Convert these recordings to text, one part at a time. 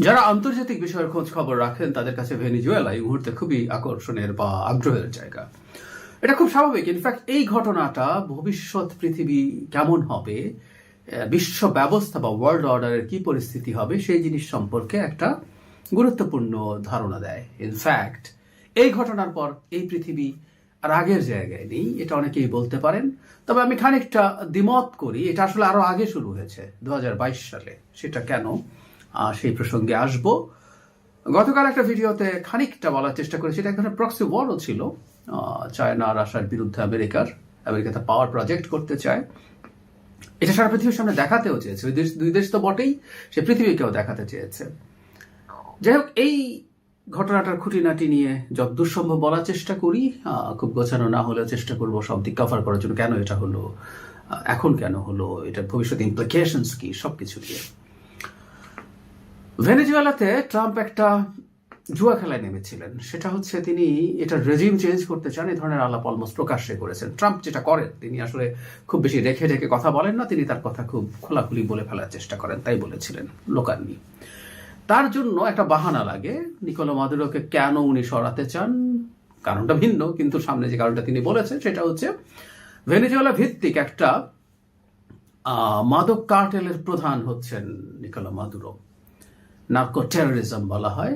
যারা আন্তর্জাতিক বিষয়ের খোঁজ খবর রাখেন, তাদের কাছে ভেনিজুয়েলা এই মুহূর্তে খুবই আকর্ষণের বা আগ্রহের জায়গা। এটা খুব স্বাভাবিক। ইনফ্যাক্ট এই ঘটনাটা ভবিষ্যৎ পৃথিবী কেমন হবে বিশ্ব ব্যবস্থা বা ওয়ার্ল্ড অর্ডারের কি পরিস্থিতি হবে, সেই জিনিস সম্পর্কে একটা গুরুত্বপূর্ণ ধারণা দেয়। ইনফ্যাক্ট এই ঘটনার পর এই পৃথিবী আর আগের জায়গায় নেই, এটা অনেকেই বলতে পারেন। তবে আমি খানিকটা দ্বিমত করি, এটা আসলে আরও আগে শুরু হয়েছে, দু হাজার বাইশ সালে। সেটা কেন? সেই প্রসঙ্গে আসব। গতকাল একটা ভিডিওতে খানিকটা বলার চেষ্টা করেছি। এটা এক প্রক্সি ওয়ারও ছিল। চায়না, রাশিয়ার বিরুদ্ধে আমেরিকার আমেরিকাতে পাওয়ার প্রজেক্ট করতে চায়। এটা সারা পৃথিবীর সামনে দেখাতেও চেয়েছে। ওই দেশ, দুই দেশ তো বটেই, সে পৃথিবীকেও দেখাতে চেয়েছে। যাই হোক, এই ঘটনাটার খুঁটিনাটি নিয়ে যতদূর সম্ভব বলার চেষ্টা করি খুব গোছানো না হলেও চেষ্টা করব সব দিক কভার করার জন্য। কেন এটা হলো? এখন কেন হলো? এটার ভবিষ্যৎ ইমপ্লিকেশনস কি? সবকিছু দিয়ে ভেনেজুয়েলাতে ট্রাম্প একটা জুয়া খেলায় নেমেছিলেন। সেটা হচ্ছে তিনি এটা রেজিম চেঞ্জ করতে চান এই ধরনের আলাপ অলমোস্ট প্রকাশ্যে করেছেন। ট্রাম্প যেটা করেন, তিনি আসলে খুব বেশি রেখে রেখে কথা বলেন না, তিনি তার কথা খুব খোলাখুলি বলে ফেলার চেষ্টা করেন, তাই বলেছিলেন লোকাননি। তার জন্য একটা বাহানা লাগে, নিকোলা মাদুরোকে কেন উনি সরাতে চান? কারণটা ভিন্ন, কিন্তু সামনে যে কারণটা তিনি বলেছেন, সেটা হচ্ছে ভেনেজুয়েলা ভিত্তিক একটা মাদক কার্টেলের প্রধান হচ্ছেন নিকোলা মাদুরো। নার্কো টেরোরিজম বলা হয়।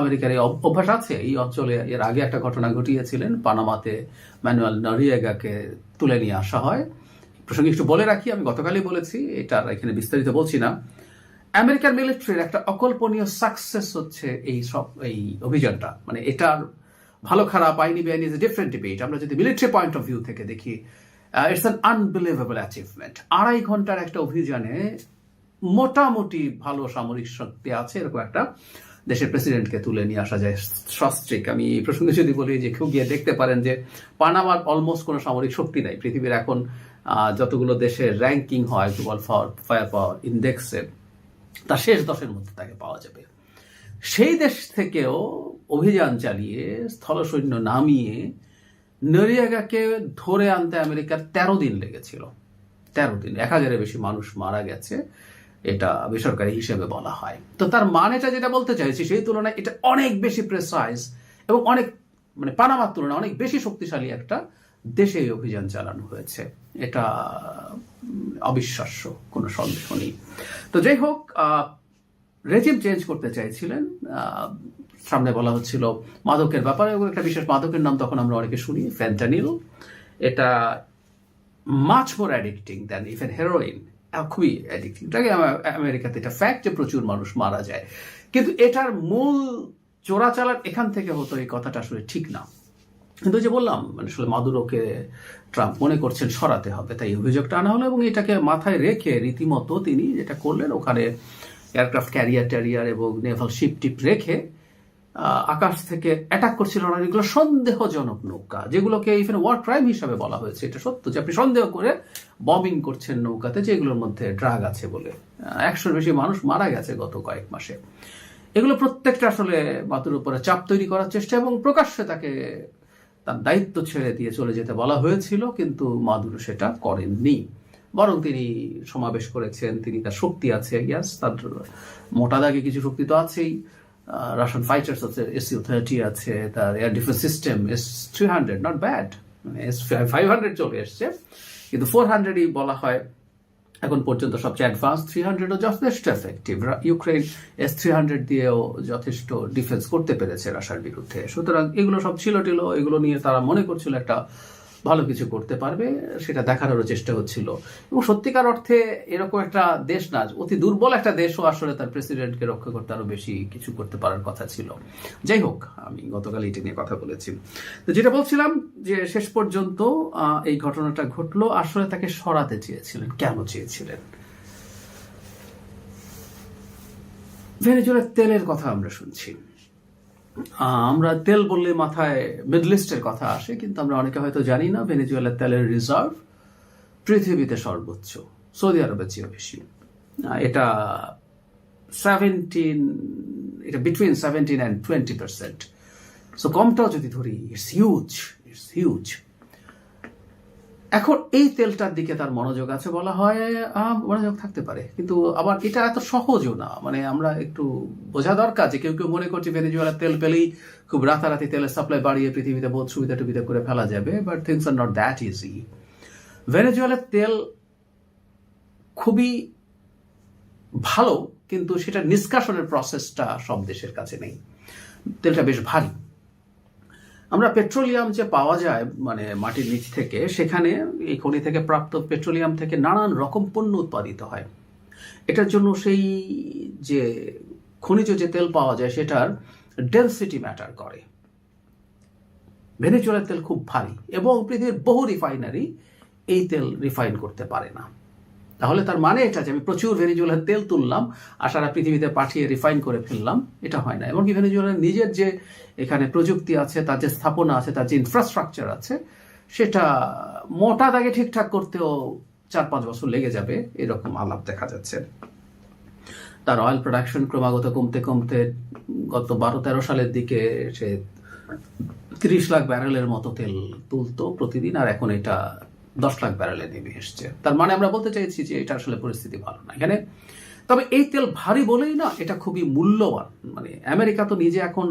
আমেরিকার এই অভ্যাস আছে। এই অঞ্চলে এর আগে একটা ঘটনা ঘটিয়েছিলেন। পানামাতে ম্যানুয়াল নরিয়েগাকে তুলে নিয়ে আসা হয়। প্রসঙ্গে একটু বলে রাখি, আমি গতকালই বলেছি এটার এখানে বিস্তারিত বলছি না। আমেরিকান মিলিটারির একটা অকল্পনীয় সাকসেস হচ্ছে এই সব, এই অভিযানটা। মানে এটার ভালো, খারাপ, আইনি, বেআইনি ইজ ডিফারেন্ট ডিবেট আমরা যদি মিলিটারি পয়েন্ট অফ ভিউ থেকে দেখি ইটস অ্যান আনবিলিভেবল অ্যাচিভমেন্ট আড়াই ঘণ্টার একটা অভিযানে মোটামুটি ভালো সামরিক শক্তি আছে, এরকম একটা দেশের প্রেসিডেন্টকে তুলে নিয়ে আসা যায় সস্ত্রিক। আমি এই প্রসঙ্গে যদি বলি যে কেউ গিয়ে দেখতে পারেন যে পানামার অলমোস্ট কোনো সামরিক শক্তি নাই। পৃথিবীর এখন যতগুলো দেশের র্যাঙ্কিং হয় গ্লোবাল ফায়ার পাওয়ার ইন্ডেক্সে তার শেষ দশের মধ্যে তাকে পাওয়া যাবে। সেই দেশ থেকেও অভিযান চালিয়ে, স্থলসৈন্য নামিয়ে নরিয়াগাকে ধরে আনতে আমেরিকার তেরো দিন লেগেছিল। তেরো দিন, এক হাজারের বেশি মানুষ মারা গেছে। এটা বেসরকারি হিসেবে বলা হয়। তো তার মানেটা যেটা বলতে চাইছি, সেই তুলনায় এটা অনেক বেশি প্রেসাইজ এবং অনেক মানে পানামার তুলনায় অনেক বেশি শক্তিশালী একটা দেশে এই অভিযান চালানো হয়েছে। এটা অবিশ্বাস্য, কোনো সন্দেহ নেই। তো যাই হোক রেজিম চেঞ্জ করতে চাইছিলেন। সামনে বলা হচ্ছিল মাদকের ব্যাপারে একটা বিশেষ মাদকের নাম তখন আমরা অনেকে শুনি ফ্যান্টানিল এটা much more addicting then even heroin খুবই অ্যাডিক্টিং আমা- আমেরিকাতে এটা ফ্যাক্ট যে প্রচুর মানুষ মারা যায়। কিন্তু এটার মূল চোরাচালান এখান থেকে হতো, এই কথাটা আসলে ঠিক না। কিন্তু যে বললাম মানে আসলে মাদুরোকে ট্রাম্প মনে করছেন সরাতে হবে, তাই অভিযোগটা আনা হলো এবং এটাকে মাথায় রেখে রীতিমতো তিনি যেটা করলেন, ওখানে এয়ারক্রাফট ক্যারিয়ার ট্যারিয়ার এবং নেভাল শিপ টিপ রেখে আকাশ থেকে অ্যাটাক করছিল অনেকগুলো সন্দেহজনক নৌকা, যেগুলোকে ইভেন ওয়ার ক্রাইম হিসাবে বলা হয়েছে, এটা সত্য যে আপনি সন্দেহ করে বমিং করছেন নৌকাতে যেগুলোর মধ্যে ড্রাগ আছে বলে। একশোর বেশি মানুষ মারা গেছে গত কয়েক মাসে। এগুলো প্রত্যেকটা আসলে মাতুর উপরে চাপ তৈরি করার চেষ্টা এবং প্রকাশ্যে তাকে তার দায়িত্ব ছেড়ে দিয়ে চলে যেতে বলা হয়েছিল, কিন্তু মাদুরো সেটা করেননি। বরং তিনি সমাবেশ করেছেন, তিনি তার শক্তি আছে ইয়াস তার মোটা দাগে কিছু শক্তি তো আছেই। রাশিয়ান ফাইটার্স আছে এস থার্টি আছে, তার air defence system S three hundred not bad S five hundred চলে এসছে, কিন্তু ফোর হান্ড্রেডই বলা হয়। এখন পর্যন্ত সবচেয়ে অ্যাডভান্স থ্রি হান্ড্রেডও যথেষ্ট effective Ukraine S three hundred দিয়েও যথেষ্ট ডিফেন্স করতে পেরেছে রাশিয়ার বিরুদ্ধে। সুতরাং এগুলো সব ছিল টিল এগুলো নিয়ে তারা মনে করছিল একটা ভালো কিছু করতে পারবে, সেটা দেখানোরও চেষ্টা হচ্ছিল। এবং সত্যিকার অর্থে এরকম একটা দেশ না, অতি দুর্বল একটা দেশও আসলে তার প্রেসিডেন্টকে রক্ষা করতে আরও বেশি কিছু করতে পারার কথা ছিল। যাই হোক, আমি গতকাল এটা নিয়ে কথা বলেছি। তো যেটা বলছিলাম যে শেষ পর্যন্ত এই ঘটনাটা ঘটলো, আসলে তাকে সরাতে চেয়েছিলেন। কেন চেয়েছিলেন? ভেনেজুয়েলার তেলের কথা আমরা শুনছি। আমরা তেল বললে মাথায় মিডল ইস্টের কথা আসে, কিন্তু আমরা অনেকে হয়তো জানি না, ভেনেজুয়েলার তেলের রিজার্ভ পৃথিবীতে সর্বোচ্চ, সৌদি আরবের চেয়ে বেশি। এটা সেভেন্টিন এটা between seventeen and twenty percent so কমটাও যদি ধরি ইটস হিউজ ইটস হিউজ এখন এই তেলটার দিকে তার মনোযোগ আছে বলা হয় মনোযোগ থাকতে পারে। কিন্তু আবার এটা এত সহজও না। মানে আমরা একটু বোঝা দরকার যে কেউ কেউ মনে করছে ভেনেজুয়েলার তেল পেলেই খুব রাতারাতি তেলের সাপ্লাই বাড়িয়ে পৃথিবীতে বহুত সুবিধা টুবিধা করে ফেলা যাবে but things are not that easy ভেনেজুয়েলার তেল খুবই ভালো, কিন্তু সেটা নিষ্কাশনের প্রসেসটা সব দেশের কাছে নেই। তেলটা বেশ ভারী। আমরা পেট্রোলিয়াম যে পাওয়া যায় মানে মাটির নিচ থেকে, সেখানে এই খনি থেকে প্রাপ্ত পেট্রোলিয়াম থেকে নানান রকম পণ্য উৎপাদিত হয়। এটার জন্য সেই যে খনিজ যে তেল পাওয়া যায়, সেটার ডেন্সিটি ম্যাটার করে। ভেনেজুয়েলার তেল খুব ভারী এবং পৃথিবীর বহু রিফাইনারি এই তেল রিফাইন করতে পারে না। তাহলে তার মানে এটা যে আমি প্রচুর ভেনেজুয়েলার তেল তুললাম, আর সারা পৃথিবীতে পাঠিয়ে রিফাইন করে ফেললাম, এটা হয় না। এমনকি ভেনেজুয়েলার নিজের যে এখানে প্রযুক্তি আছে, তার যে স্থাপনা আছে, তার যে ইনফ্রাস্ট্রাকচার আছে, সেটা মোটা দাগে ঠিকঠাক করতেও চার পাঁচ বছর লেগে যাবে, এরকম আলাপ দেখা যাচ্ছে। তার অয়েল প্রোডাকশন ক্রমাগত কমতে কমতে গত বারো তেরো সালের দিকে সে তিরিশ লাখ ব্যারেলের মতো তেল তুলতো প্রতিদিন, আর এখন এটা দশ লাখ ব্যারেলে নেমে এসছে। তার মানে আমরা বলতে চাইছি যে এটা আসলে পরিস্থিতি ভালো না, এখানে। তবে এই তেল ভারী বলেই না, এটা খুবই মূল্যবান। মানে আমেরিকা তো নিজে এখন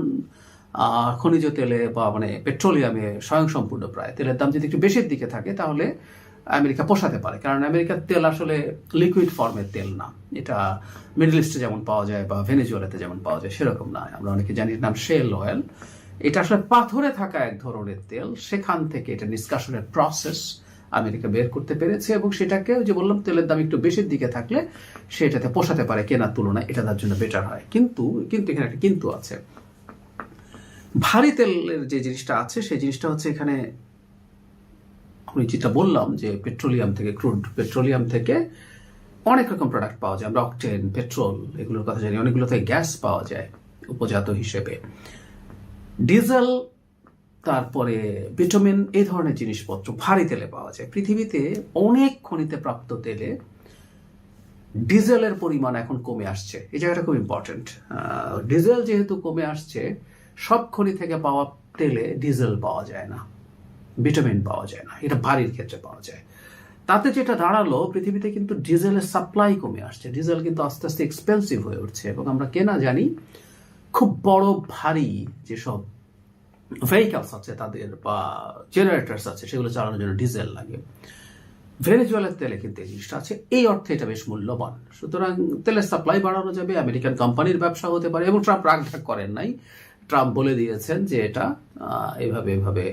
খনিজ তেলে বা মানে পেট্রোলিয়ামে স্বয়ংসম্পূর্ণ প্রায়। তেলের দাম যদি একটু বেশির দিকে থাকে, তাহলে আমেরিকা পোষাতে পারে। কারণ আমেরিকার তেল আসলে লিকুইড ফর্মের তেল না। এটা মিডল ইস্টে যেমন পাওয়া যায় বা ভেনেজুয়েলাতে যেমন পাওয়া যায়, সেরকম না। আমরা অনেকে জানি নাম শেল অয়েল এটা আসলে পাথরে থাকা এক ধরনের তেল। সেখান থেকে এটা নিষ্কাশনের প্রসেস আমেরিকা বের করতে পেরেছে এবং সেটাকে যে বললাম, তেলের দাম একটু বেশির দিকে থাকলে সেটাতে পোষাতে পারে কেনার তুলনায়। এটা তার জন্য বেটার হয়। কিন্তু কিন্তু এখানে একটা কিন্তু আছে। ভারী তেলের যে জিনিসটা আছে, সেই জিনিসটা হচ্ছে এখানে আমি যেটা বললাম যে পেট্রোলিয়াম থেকে ক্রুড পেট্রোলিয়াম থেকে অনেক রকম প্রোডাক্ট পাওয়া যায়। আমরা অকটেন পেট্রোল এগুলোর কথা জানি। অনেকগুলো থেকে গ্যাস পাওয়া যায় উপজাত হিসেবে। ডিজেল তারপরে ভিটামিন এই ধরনের জিনিসপত্র ভারী তেলে পাওয়া যায়। পৃথিবীতে অনেক খনিতে প্রাপ্ত তেলে ডিজেলের পরিমাণ এখন কমে আসছে। এই জায়গাটা খুব ইম্পর্টেন্ট ডিজেল যেহেতু কমে আসছে, সব খনি থেকে পাওয়া তেলে ডিজেল পাওয়া যায় না। ভিটামিন পাওয়া যায় না। এটা ভারীর ক্ষেত্রে পাওয়া যায়। তাতে যেটা দাঁড়াল, পৃথিবীতে কিন্তু ডিজেলের সাপ্লাই কমে আসছে। ডিজেল কিন্তু আস্তে আস্তে এক্সপেন্সিভ হয়ে উঠছে এবং আমরা কেনা জানি, খুব বড় ভারী যেসব ভেহিকালস আছে, তাদের বা জেনারেটার্স আছে, সেগুলো চালানোর জন্য ডিজেল লাগে। ভেনেজুয়েলার তেলে কিন্তু এই জিনিসটা আছে, এই অর্থে এটা বেশ মূল্যবান। সুতরাং তেলের সাপ্লাই বাড়ানো যাবে, আমেরিকান কোম্পানির ব্যবসা হতে পারে, এবং ট্রাম্প রাগঢাক করেন নাই। ট্রাম্প বলে দিয়েছেন যে এটা এভাবে এভাবে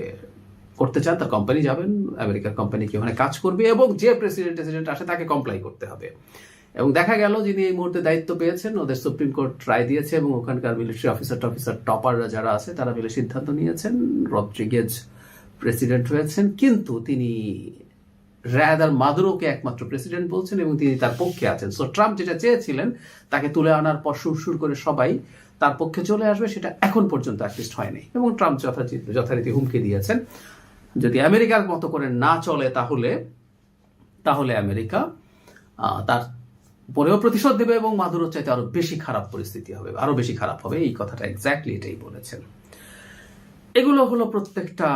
করতে চান, তার কোম্পানি যাবেন, আমেরিকার কোম্পানি কি ওখানে কাজ করবে, এবং যে প্রেসিডেন্ট প্রেসিডেন্ট আসে, তাকে কমপ্লাই করতে হবে। এবং দেখা গেল যিনি এই মুহূর্তে দায়িত্ব পেয়েছেন, ওদের সুপ্রিম কোর্ট রায় দিয়েছে এবং ওখানকার মিলিটারি অফিসার টফিসার টপাররা যারা আছে, তারা মিলে সিদ্ধান্ত নিয়েছেন, রদ্রিগেজ প্রেসিডেন্ট হয়েছেন, কিন্তু তিনি রাদার মাদুরোকে একমাত্র প্রেসিডেন্ট বলছেন এবং তিনি তার পক্ষে আছেন। সো ট্রাম্প যেটা চেয়েছিলেন, তাকে তুলে আনার পর সুর সুর করে সবাই তার পক্ষে চলে আসবে, সেটা এখন পর্যন্ত অ্যাটলিস্ট হয়নি। এবং ট্রাম্প যথাচিত যথারীতি হুমকি দিয়েছেন। যদি আমেরিকার মতো করে না চলে তাহলে তাহলে আমেরিকা তার পরেও প্রতিশোধ দেবে এবং মাদুরোর চাইতে আরও বেশি খারাপ পরিস্থিতি হবে, আরও বেশি খারাপ হবে, এই কথাটা এক্স্যাক্টলি এটাই বলেছেন। এগুলো হলো প্রত্যেকটা,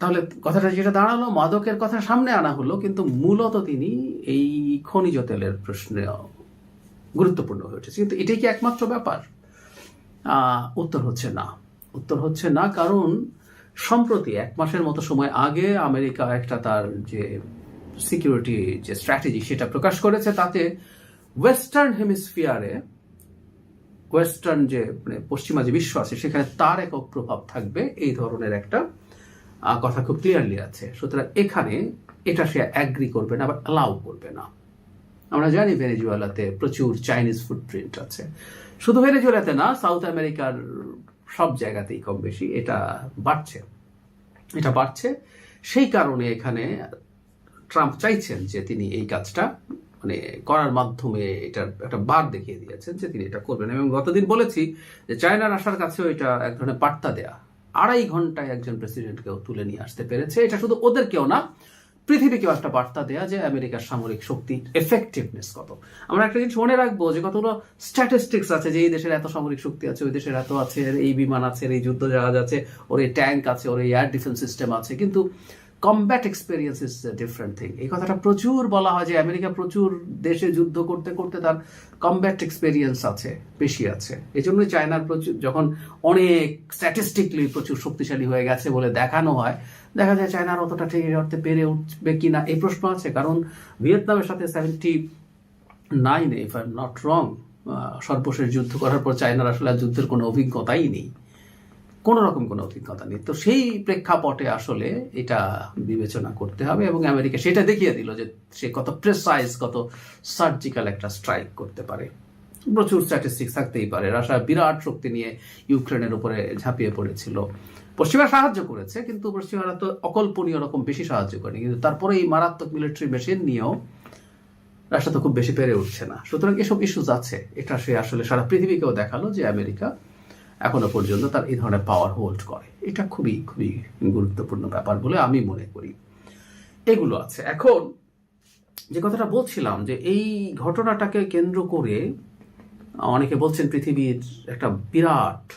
তাহলে কথাটা যেটা দাঁড়াল, মাদকের কথা সামনে আনা হলো, কিন্তু মূলত তিনি এই খনিজ তেলের প্রশ্নে গুরুত্বপূর্ণ হয়ে উঠেছে। কিন্তু এটাই কি একমাত্র ব্যাপার? উত্তর হচ্ছে না। উত্তর হচ্ছে না, কারণ সম্প্রতি এক মাসের মতো সময় আগে আমেরিকা একটা তার যে সিকিউরিটি যে স্ট্র্যাটেজি সেটা প্রকাশ করেছে, তাতে ওয়েস্টার্ন হেমিসফিয়ারে ওয়েস্টার্ন যে মানে পশ্চিমা যে বিশ্ব আছে, সেখানে তার একক প্রভাব থাকবে, এই ধরনের একটা কথা খুব ক্লিয়ারলি আছে। সুতরাং এখানে এটা সে অ্যাগ্রি করবে না বা অ্যালাউ করবে না। আমরা জানি ভেনেজুয়েলাতে প্রচুর চাইনিজ ফুটপ্রিন্ট আছে। শুধু ভেনেজুয়েলাতে না সাউথ আমেরিকার সব জায়গাতেই কম বেশি এটা বাড়ছে। এটা বাড়ছে। সেই কারণে এখানে ট্রাম্প চাইছেন যে তিনি এই কাজটা মানে করার মাধ্যমে এটার একটা বার দেখিয়ে দিয়েছেন যে তিনি এটা করবেন। এবং গতদিন বলেছি যে চায়নার আসার কাছেও এটা এক ধরনের বার্তা দেয়া। আড়াই ঘন্টায় একজন প্রেসিডেন্টকেও তুলে নিয়ে আসতে পেরেছে। এটা শুধু ওদেরকেও না পৃথিবীকেও একটা বার্তা দেয়া যে আমেরিকার সামরিক শক্তির এফেক্টিভনেস কত। আমরা একটা জিনিস মনে রাখব যে কতগুলো স্ট্যাটিস্টিক্স আছে যে এই দেশের এত সামরিক শক্তি আছে, ওই দেশের এত আছে, এই বিমান আছে, এই যুদ্ধ জাহাজ আছে, ওর এই ট্যাঙ্ক আছে, ওর এই এয়ার ডিফেন্স সিস্টেম আছে। কিন্তু combat experience is different thing এই কথাটা প্রচুর বলা হয় যে আমেরিকা প্রচুর দেশে যুদ্ধ করতে করতে তার কমব্যাট এক্সপিরিয়েন্স আছে, বেশি আছে। এই জন্যই চায়নার প্রচুর, যখন অনেক স্ট্যাটিস্টিকলি প্রচুর শক্তিশালী হয়ে গেছে বলে দেখানো হয়, দেখা যায় চায়নার অতটা ঠিক অর্থে পেরে উঠবে কি না এই প্রশ্ন আছে। কারণ ভিয়েতনামের সাথে seventy nine if I am not wrong সর্বশেষ যুদ্ধ করার পর চায়নার আসলে যুদ্ধের কোনো অভিজ্ঞতাই নেই। কোনো রকম কোনো অভিজ্ঞতা নেই। তো সেই প্রেক্ষাপটে আসলে এটা বিবেচনা করতে হবে এবং আমেরিকা সেটা দেখিয়ে দিল যে সে কত প্রেসাইজ কত সার্জিক্যাল একটা স্ট্রাইক করতে পারে। প্রচুর স্ট্যাটিস্টিক্স থাকতেই পারে। রাশিয়া বিরাট শক্তি নিয়ে ইউক্রেনের উপরে ঝাঁপিয়ে পড়েছিল। পশ্চিমা সাহায্য করেছে, কিন্তু পশ্চিমারা তো অকল্পনীয় রকম বেশি সাহায্য করেনি। কিন্তু তারপরে এই মারাত্মক মিলিটারি মেশিন নিয়েও রাশিয়া তো খুব বেশি পেরে উঠছে না। সুতরাং এসব ইস্যুজ আছে। এটা সে আসলে সারা পৃথিবীকেও দেখাল যে আমেরিকা এখনও পর্যন্ত তার এই ধরনের পাওয়ার হোল্ড করে। এটা খুবই খুবই গুরুত্বপূর্ণ ব্যাপার বলে আমি মনে করি। এগুলো আছে। এখন যে কথাটা বলছিলাম যে এই ঘটনাটাকে কেন্দ্র করে অনেকে বলছেন পৃথিবীর একটা বিরাট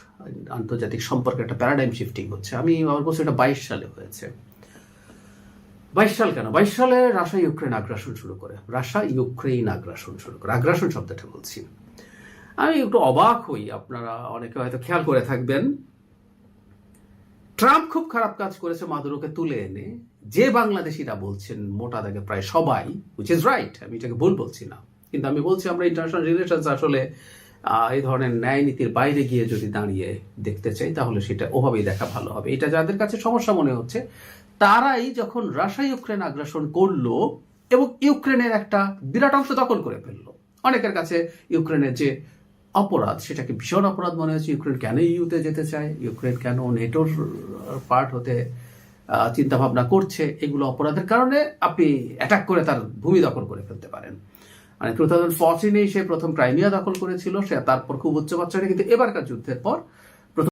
আন্তর্জাতিক সম্পর্কে একটা প্যারাডাইম শিফটিং হচ্ছে। আমি আবার বলছি এটা বাইশ সালে হয়েছে। বাইশ সাল কেন? বাইশ সালে রাশিয়া ইউক্রেন আগ্রাসন শুরু করে। রাশিয়া ইউক্রেন আগ্রাসন শুরু করে। আগ্রাসন শব্দটা বলছি। আমি একটু অবাক হই আপনারা অনেকে হয়তো খেয়াল করে থাকবেন। ট্রাম্প খুব খারাপ কাজ করেছে মাদুরোকে তুলে এনে। যে বাংলাদেশিরা বলছেন মোটা দাগে প্রায় সবাই উইচ ইজ রাইট আমি এটাকে ভুল বলছি না। কিন্তু আমি বলছি আমরা ইন্টারন্যাশনাল রিলেশনস আসলে এই ধরনের ন্যায় নীতির বাইরে গিয়ে যদি দাঁড়িয়ে দেখতে চাই, তাহলে সেটা ওভাবেই দেখা ভালো হবে। এটা যাদের কাছে সমস্যা মনে হচ্ছে, তারাই যখন রাশিয়া ইউক্রেন আগ্রাসন করল এবং ইউক্রেনের একটা বিরাট অংশ দখল করে ফেলল। অনেকের কাছে ইউক্রেনের যে অপরাধ, সেটাকে ভীষণ অপরাধ মনে হচ্ছে ইউক্রেন কেন ইউতে যেতে চায়? ইউক্রেন কেন নেটোর পার্ট হতে চিন্তা ভাবনা করছে? এগুলো অপরাধের কারণে আপনি অ্যাটাক করে তার ভূমি দখল করে ফেলতে পারেন। মানে টু থাউজেন্ড ফোরটিনেই সে প্রথম ক্রাইমিয়া দখল করেছিল, সে তারপর খুব উচ্চ বাচ্চাটা কিন্তু এবারকার যুদ্ধের পর